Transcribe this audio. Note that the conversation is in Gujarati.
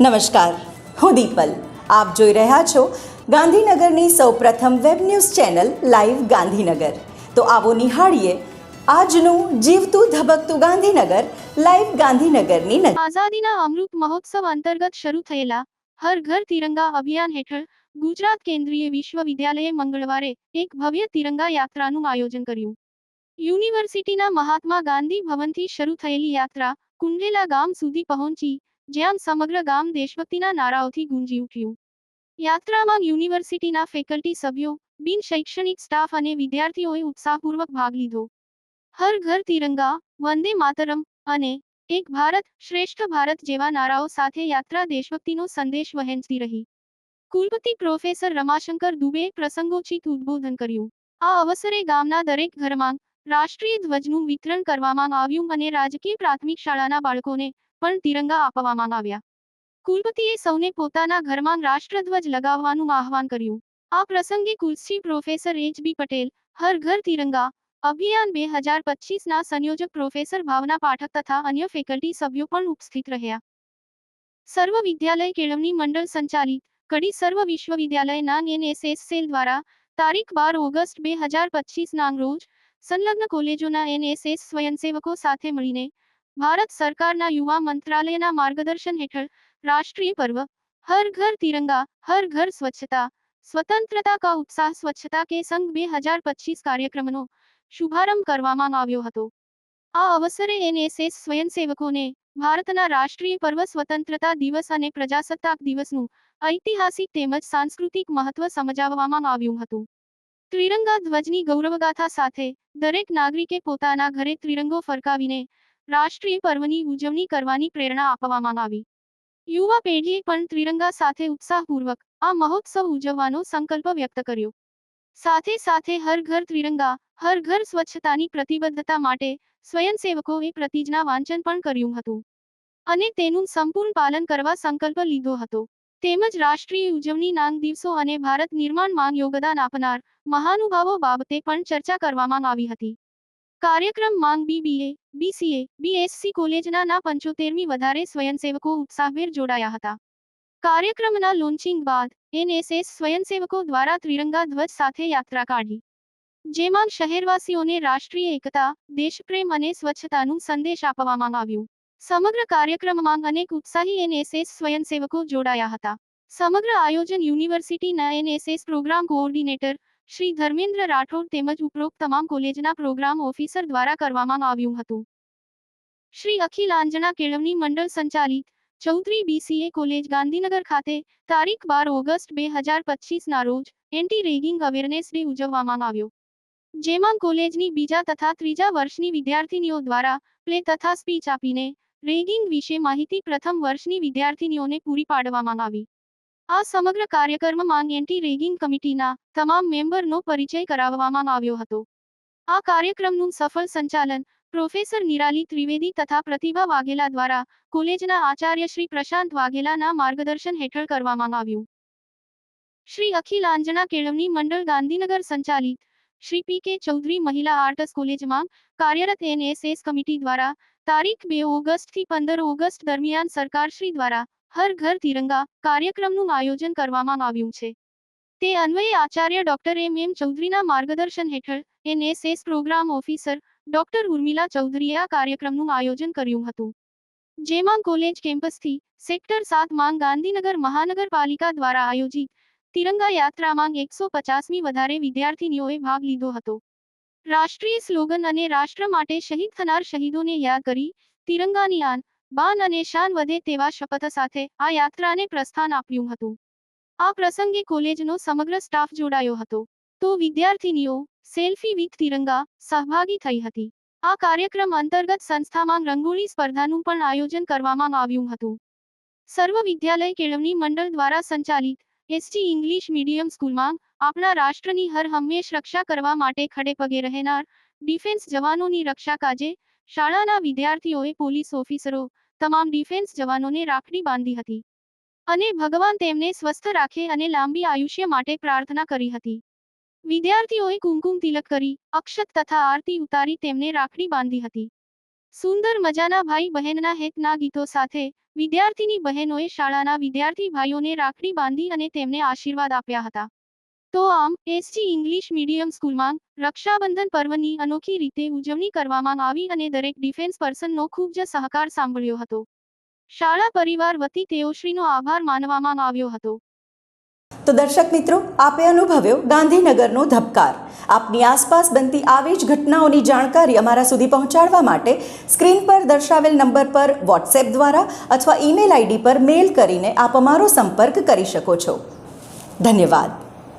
નમસ્કાર. હું દીપલ. આપ જોઈ રહ્યા છો ગાંધીનગરની સૌપ્રથમ web news channel live Gandhinagar. તો આવો નિહાળીએ આજનું જીવતું ધબકતું ગાંધીનગર લાઈવ ગાંધીનગરની આઝાદીના અમૃત મહોત્સવ અંતર્ગત શરૂ થયેલા હર ઘર તિરંગા અભિયાન હેઠળ ગુજરાત કેન્દ્રીય વિશ્વવિદ્યાલયે મંગળવારે એક ભવ્ય તિરંગા યાત્રાનું આયોજન કર્યું. યુનિવર્સિટીના મહાત્મા ગાંધી ભવનથી શરૂ થયેલી યાત્રા કુંડેલા ગામ સુધી પહોંચી જ્યાં સમગ્ર ગામ દેશભક્તિના નારાઓથી ગુંજી ઉઠ્યું. યાત્રામાં યુનિવર્સિટીના ફેકલ્ટી સભ્યો, બિન શૈક્ષણિક સ્ટાફ અને વિદ્યાર્થીઓએ ઉત્સાહપૂર્વક ભાગ લીધો. હર ઘર તિરંગા, વંદે માતરમ અને એક ભારત શ્રેષ્ઠ ભારત જેવા નારાઓ સાથે યાત્રા દેશભક્તિનો સંદેશ વહેંચતી રહી. કુલપતિ પ્રોફેસર રમાશંકર દુબે પ્રસંગોચિત ઉદ્બોધન કર્યું. આ અવસરે ગામના દરેક ઘરમાં રાષ્ટ્રીય ધ્વજનું વિતરણ કરવામાં આવ્યું અને રાજકીય પ્રાથમિક શાળાના બાળકોને પણ તિરંગા આપવામાં આવ્યા. કુલપતિએ સૌને પોતાના ઘરમાં રાષ્ટ્રધ્વજ લગાવવાનું આહવાન કર્યું. આ પ્રસંગે કુલશ્રી professor H B Patel, Har Ghar Tiranga, અભિયાન બે હજાર પચીસના સંયોજક પ્રોફેસર ભાવના પાઠક તથા અન્ય ફેકલ્ટી સભ્યો પણ ઉપસ્થિત રહ્યા. સર્વ વિદ્યાલય કેળવણી મંડળ સંચાલિત, કડી સર્વ વિશ્વવિદ્યાલયના એનએસએસ સેલ દ્વારા, તારીખ બાર ઓગસ્ટ બે હજાર પચીસના રોજ, સંલગ્ન કોલેજોના એનએસએસ સ્વયંસેવકો સાથે મળીને ભારત સરકારના યુવા મંત્રાલયના માર્ગદર્શન હેઠળ રાષ્ટ્રીય પર્વ, હર ઘર તિરંગા, હર ઘર સ્વચ્છતા, સ્વતંત્રતા કા ઉત્સાહ સ્વચ્છતા કે સંઘ બે હજાર પચીસ કાર્યક્રમનો શુભારંભ કરવામાં આવ્યો હતો. આ અવસરે એનએસએસ સ્વયંસેવકોને ભારતના રાષ્ટ્રીય પર્વ સ્વતંત્રતા દિવસ અને પ્રજાસત્તાક દિવસનું ઐતિહાસિક તેમજ સાંસ્કૃતિક મહત્વ સમજાવવામાં આવ્યું હતું. ત્રિરંગા ધ્વજની ગૌરવગાથા સાથે દરેક નાગરિકે પોતાના ઘરે ત્રિરંગો ફરકાવીને રાષ્ટ્રીય પર્વની ઉજવણી કરવાની પ્રેરણા આપવામાં આવી. યુવા પેઢીએ પણ ત્રિરંગા સાથે ઉત્સાહપૂર્વક આ મહોત્સવ ઉજવવાનો સંકલ્પ વ્યક્ત કર્યો. સાથે સાથે હર ઘર ત્રિરંગા, હર ઘર સ્વચ્છતાની પ્રતિબદ્ધતા માટે સ્વયંસેવકોએ પ્રતિજ્ઞા વાંચન પણ કર્યું હતું. અને તેનું સંપૂર્ણ પાલન કરવા સંકલ્પ લીધો હતો. તેમજ રાષ્ટ્રીય ઉજવણી નાંગ દિવસો અને ભારત નિર્માણ માંગ યોગદાન આપનાર મહાનુભાવો બાબતે પણ ચર્ચા કરવામાં આવી હતી. કાર્યક્રમ માંગ બીબીએ બીસીએ બીએસસી કોલેજના ના પંચોતેરમી વધારે સ્વયંસેવકો ઉત્સાહભેર જોડાયા હતા. કાર્યક્રમના લોન્ચિંગ બાદ એનએસએસ સ્વયંસેવકો દ્વારા ત્રિરંગા ધ્વજ સાથે યાત્રા કાઢી. જેમાં શહેરવાસીઓને રાષ્ટ્રીય એકતા, દેશપ્રેમ અને સ્વચ્છતાનું સંદેશ આપવામાં આવ્યું. સમગ્ર કાર્યક્રમમાં અનેક ઉત્સાહી એનએસએસ સ્વયંસેવકો જોડાયા હતા. સમગ્ર આયોજન યુનિવર્સિટીના NSS program coordinator Shri Dharmendra Rathod તેમજ ઉપરોક્ત તમામ કોલેજના પ્રોગ્રામ ઓફિસર દ્વારા કરવામાં આવ્યું હતું. શ્રી અખિલ આંજણા કેળવણી મંડળ સંચાલિત ચૌધરી બીસીએ કોલેજ ગાંધીનગર ખાતે તારીખ બાર ઓગસ્ટ બે હજાર પચીસના રોજ એન્ટી રેગિંગ અવેરનેસ ડે ઉજવવામાં આવ્યો. જેમાં કોલેજની બીજા તથા ત્રીજા વર્ષની વિદ્યાર્થીનીઓ દ્વારા પ્લે તથા સ્પીચ આપીને રેગિંગ વિશે માહિતી પ્રથમ વર્ષની વિદ્યાર્થીનીઓને પૂરી પાડવામાં આવી. આ સમગ્ર કાર્યક્રમમાં એન્ટી રેગિંગ કમિટીના તમામ મેમ્બરનો પરિચય કરાવવામાં આવ્યો હતો. આ કાર્યક્રમનું સફળ સંચાલન પ્રોફેસર નિરાલી ત્રિવેદી તથા પ્રતિભા વાઘેલા દ્વારા કોલેજના આચાર્ય શ્રી પ્રશાંત વાઘેલાના માર્ગદર્શન હેઠળ કરવામાં આવ્યું. શ્રી અખિલ આંજણા કેળવણી મંડળ ગાંધીનગર સંચાલિત શ્રી પી કે ચૌધરી મહિલા આર્ટસ કોલેજમાં કાર્યરત એનએસએસ કમિટી દ્વારા તારીખ બે ઓગસ્ટથી પંદર ઓગસ્ટ દરમિયાન સરકારશ્રી દ્વારા હર ઘર તિરંગા કાર્યક્રમનું આયોજન કરવામાં આવ્યું છે. તે અન્વયે આચાર્ય ડોક્ટર એમ એમ ચૌધરીના માર્ગદર્શન હેઠળ NSS program officer doctor Urmila ચૌધરીએ આ કાર્યક્રમનું આયોજન કર્યું હતું. જેમાં કોલેજ કેમ્પસથી સેક્ટર સાત ગાંધીનગર મહાનગરપાલિકા દ્વારા આયોજિત તિરંગા યાત્રામાં એકસો પચાસમી વધારે વિદ્યાર્થીનીઓએ ભાગ લીધો હતો. રાષ્ટ્રીય સ્લોગન અને રાષ્ટ્ર માટે શહીદ થનાર શહીદોને યાદ કરી તિરંગાની આન બાન અને શાન વધે તેવા શપથ સાથે આ યાત્રાને પ્રસ્થાન આપ્યું હતું. આ પ્રસંગે કોલેજનો સમગ્ર સ્ટાફ જોડાયો હતો. તો વિદ્યાર્થીનીઓ, સેલ્ફી વિથ તિરંગા, સહભાગી થઈ હતી. આ કાર્યક્રમ અંતર્ગત સંસ્થામાં રંગોળી સ્પર્ધાનું પણ આયોજન કરવામાં આવ્યું હતું. સર્વ વિદ્યાલય કેળવણી મંડળ દ્વારા સંચાલિત એસટી ઇંગ્લિશ મીડિયમ સ્કૂલમાં આપણા રાષ્ટ્રની હર હંમેશ રક્ષા કરવા માટે ખડે પગે રહેનાર ડિફેન્સ જવાનોની રક્ષા કાજે શાળાના વિદ્યાર્થીઓએ પોલીસ ઓફિસરો તમામ ડિફેન્સ જવાનોને રાખડી બાંધી હતી. અને ભગવાન તેમને સ્વસ્થ રાખે અને લાંબી આયુષ્ય માટે પ્રાર્થના કરી હતી. વિદ્યાર્થીઓએ કુમકુમ તિલક કરી, અક્ષત તથા આરતી ઉતારી તેમને રાખડી બાંધી હતી. સુંદર મજાના ભાઈ બહેનના હેતના ગીતો સાથે વિદ્યાર્થીની બહેનોએ શાળાના વિદ્યાર્થી ભાઈઓને રાખડી બાંધી અને તેમને આશીર્વાદ આપ્યા હતા. તો આમ એસટી ઇંગ્લિશ મીડિયમ સ્કૂલમાં રક્ષાબંધન પર્વની અનોખી રીતે ઉજવણી કરવામાં આવી અને દરેક ડિફેન્સ પર્સનનો ખૂબ જ સહકાર સાંભળ્યો હતો. શાળા પરિવાર વતી તેઓશ્રીનો આભાર માનવામાં આવ્યો હતો. તો દર્શક મિત્રો, આપે અનુભવ્યો ગાંધીનગરનો ધબકાર. આપની આસપાસ બનતી આવી જ ઘટનાઓની જાણકારી અમારા સુધી પહોંચાડવા માટે સ્ક્રીન પર દર્શાવેલ નંબર પર વોટ્સએપ દ્વારા અથવા ઈમેલ આઈડી પર મેલ કરીને આપ અમારો સંપર્ક કરી શકો છો. ધન્યવાદ.